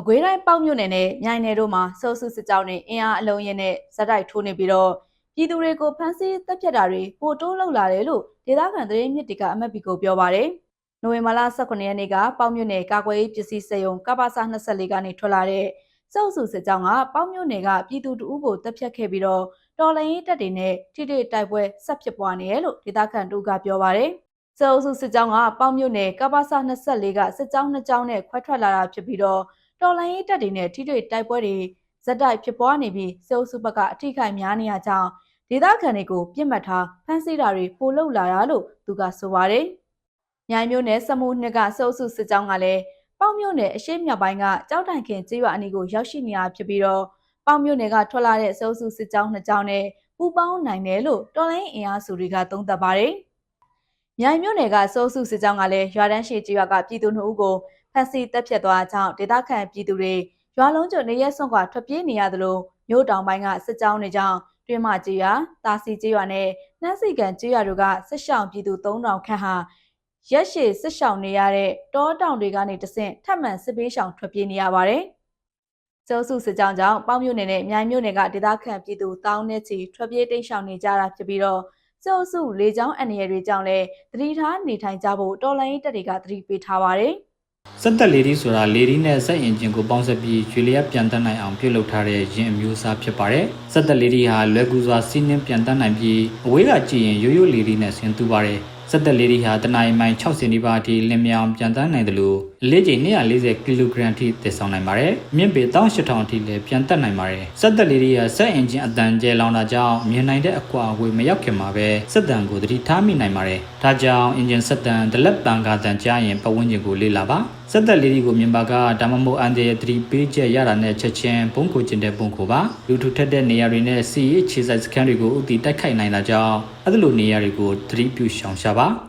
မကွေးတိုင်းပေါ့မြို့နယ်နဲ့မြိုင်နယ်တို့မှာစိုးစုစစ်ကြောင်းနဲ့အင်အားအလုံးရင်နဲ့ဇက်တိုက်ထိုးနေပြီးတော့ပြည်သူတွေကိုဖမ်းဆီးတပ်ဖြတ်တာတွေပိုတိုးလောက်လာတယ်လို့ဒေသခံသတင်းမြစ်တွေကအမတ်ပီကိုပြောပါတယ်။နိုဝင်ဘာလ18ရက်နေ့ကပေါ့မြို့နယ်ကာကွယ်ရေးပစ္စည်းစက်ရုံကပ္ပစ24ကနေထွက်လာတဲ့စိုးစုစစ်ကြောင်းကပေါ့မြို့နယ်ကပြည်သူတအုပ်ကိုတပ်ဖြတ်ခဲ့ပြီးတော့တော်လိုင်းရေးတပ်တွေနဲ့ထိထိတိုက်ပွဲဆက်ဖြစ်ပွားနေတယ်လို့ဒေသခံတို့ကပြောပါတယ်။စိုးစုစစ်ကြောင်းကပေါ့မြို့နယ်ကပ္ပစ24ကစစ်ကြောင်းနှစ်ကြောင်းနဲ့ခွဲထွက်လာတာဖြစ်ပြီးတော့ တော်လိုင်းရေးတပ်တွေနဲ့ထိတွေ့တိုက်ပွဲတွေဇက်တိုက်ဖြစ်ပွားနေပြီးစေအုပ်စုဘက်ကအထိခိုက်များနေရကြောင်းဒေသခံတွေကိုပြစ်မှတ်ထားဖမ်းဆီးတာတွေပိုလုပ်လာတာလို့သူကဆိုပါတယ်။မြိုင်မျိုးနယ်စမှုနှစ်ကစေအုပ်စုစစ်ကြောင်းကလည်းပေါမျိုးနယ်အရှိမြောက်ပိုင်းကကြောက်တိုင်ခင်ကျေးရွာအနီးကိုရောက်ရှိနေတာဖြစ်ပြီးတော့ပေါမျိုးနယ်ကထွက်လာတဲ့စေအုပ်စုစစ်ကြောင်းနှစ်ကြောင်းနဲ့ပူးပေါင်းနိုင်တယ်လို့တော်လိုင်းအင်အားစုတွေကသုံးသပ်ပါတယ်။မြိုင်မျိုးနယ်ကစိုးစုစစ်ကြောင်းကလည်းရွာတန်းရှိကျေးရွာကပြည်သူနှစ်ဦးကို ဖမ်းဆီးတပ်ဖြတ်သွားကြောင်းဒေသခံပြည်သူတွေရွာလုံးကျွနေရက်စွန့်ခွာထွက်ပြေးနေရသလိုမြို့တောင်ပိုင်းကစစ်ကြောင်းတွေကြောင့်တွင်းမကျေးရွာတာစီကျေးရွာနဲ့နှမ်းစီကန်ကျေးရွာတို့ကစစ်ရှောင်ပြည်သူ3000ခန့်ဟာရက်ရှည်စစ်ရှောင်နေရတဲ့တောတောင်တွေကနေတဆင့်ထပ်မံစစ်ပေးရှောင်ထွက်ပြေးနေရပါတယ်။ကျောစုစစ်ကြောင်းကြောင့်ပေါင်းမြို့နယ်နဲ့မြိုင်မြို့နယ်ကဒေသခံပြည်သူတောင်းနဲ့ချီထွက်ပြေးတိမ်းရှောင်နေကြတာဖြစ်ပြီးတော့ကျောစုလေကြောင်းအန္တရာယ်တွေကြောင့်လည်းသတိထားနေထိုင်ကြဖို့တော်လိုင်းတပ်တွေကသတိပေးထားပါတယ်။ စက်သက်လေဒီဆိုတာလေဒီနဲ့စက်အင်ဂျင်ကိုပေါင်းစပ်ပြီးရွေလျက်ပြန်တက်နိုင်အောင်ပြုလုပ်ထားတဲ့ယင်အမျိုးအစားဖြစ်ပါတယ်။စက်သက်လေဒီဟာလွယ်ကူစွာစီးနှင်းပြန်တက်နိုင်ပြီးအဝေးကကြည့်ရင်ရိုးရိုးလေဒီနဲ့ဆင်တူပါတယ်။စက်သက်လေးဒီဟာတနအီမိုင်60နီးပါးအထိလင်းမြောင်ပြန်တန်းနိုင်တယ်လို့အလေးချိန်240ကီလိုဂရမ်အထိတည်ဆောင်နိုင်ပါတယ်။မြင့်ပေ18000အထိလည်းပြန်တက်နိုင်ပါတယ်။စက်သက်လေးဒီဟာစက်အင်ဂျင်အတန်ကျဲလောင်တာကြောင့်မြင်နိုင်တဲ့အကွာအဝေးမရောက်ခင်မှာပဲစက်တန်ကိုသတိထားမိနိုင်ပါတယ်။ဒါကြောင့်အင်ဂျင်စက်တန်ဒလက်ပန်ကာတန်ကြားရင်ပတ်ဝန်းကျင်ကိုလေ့လာပါ။ စက်သက်လေးဒီကိုမြင်ပါကဒါမှမဟုတ်အန်တဲ့သတိပေးချက်ရတာနဲ့ချက်ချင်းဘုံကိုကျင်တဲ့ပုံကိုပါလူထုထက်တဲ့နေရာတွေနဲ့စီရေးခြေဆိုင်စခန်းတွေကိုဥတီတိုက်ခိုက်နိုင်တာကြောင့်အဲ့လိုနေရာတွေကိုသတိပြုရှောင်ရှားပါ